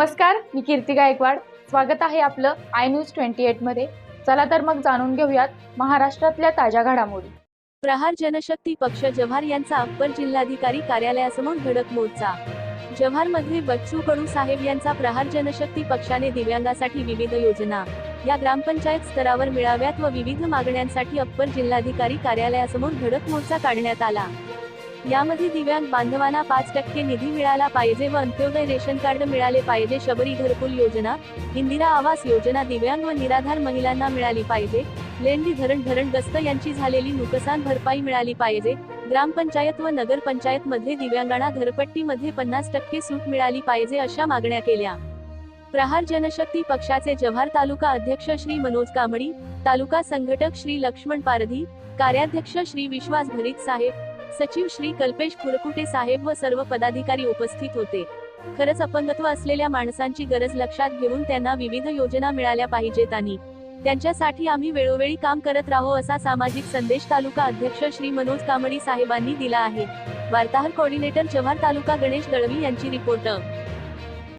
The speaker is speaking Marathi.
नमस्कार मी कीर्ती गायकवाड. स्वागत आहे आपलं आय न्यूज ट्वेंटी एटमध्ये. चला तर मग जाणून घेऊयात महाराष्ट्रातल्या ताज्या घडामोडी. प्रहार जनशक्ती पक्ष जव्हार यांचा अप्पर जिल्हाधिकारी कार्यालयासमोर धडक मोर्चा. जव्हारमध्ये बच्चू कडू साहेब यांचा प्रहार जनशक्ती पक्षाने दिव्यांगासाठी विविध योजना. या ग्रामपंचायत स्तरावर मिळाव्यात व विविध मागण्यांसाठी अप्पर जिल्हाधिकारी कार्यालयासमोर धडक मोर्चा काढण्यात आला. यामध्ये दिव्यांग बांधवांना पाच टक्के निधी मिळाला पाहिजे व अंत्योदय रेशन कार्ड मिळाले पाहिजे. शबरी घरकुल योजना इंदिरा आवास योजना दिव्यांग व निराधार महिलांना मिळाली पाहिजे. लेंडी धरण धरणग्रस्त यांची झालेली नुकसान भरपाई मिळाली पाहिजे. ग्रामपंचायत व नगरपंचायत मध्ये दिव्यांगांना घरपट्टीमध्ये पन्नास टक्के सूट मिळाली पाहिजे अशा मागण्या केल्या. प्रहार जनशक्ती पक्षाचे जव्हार तालुका अध्यक्ष श्री मनोज कांबळी तालुका संघटक श्री लक्ष्मण पारधी कार्याध्यक्ष श्री विश्वास भरीत साहेब सचिव श्री कल्पेश खुरकुटे साहेब व सर्व पदाधिकारी उपस्थित होते. खरंच अपंगत्व असलेल्या माणसांची गरज लक्षात घेऊन त्यांना विविध योजना मिळाल्या पाहिजेत आणि त्यांच्यासाठी आम्ही वेळोवेळी काम करत राहो असा सामाजिक संदेश तालुका अध्यक्ष श्री मनोज कामडी साहेबांनी दिला आहे. वार्ताहर कोऑर्डिनेटर जव्हार तालुका गणेश दळवी यांची रिपोर्ट.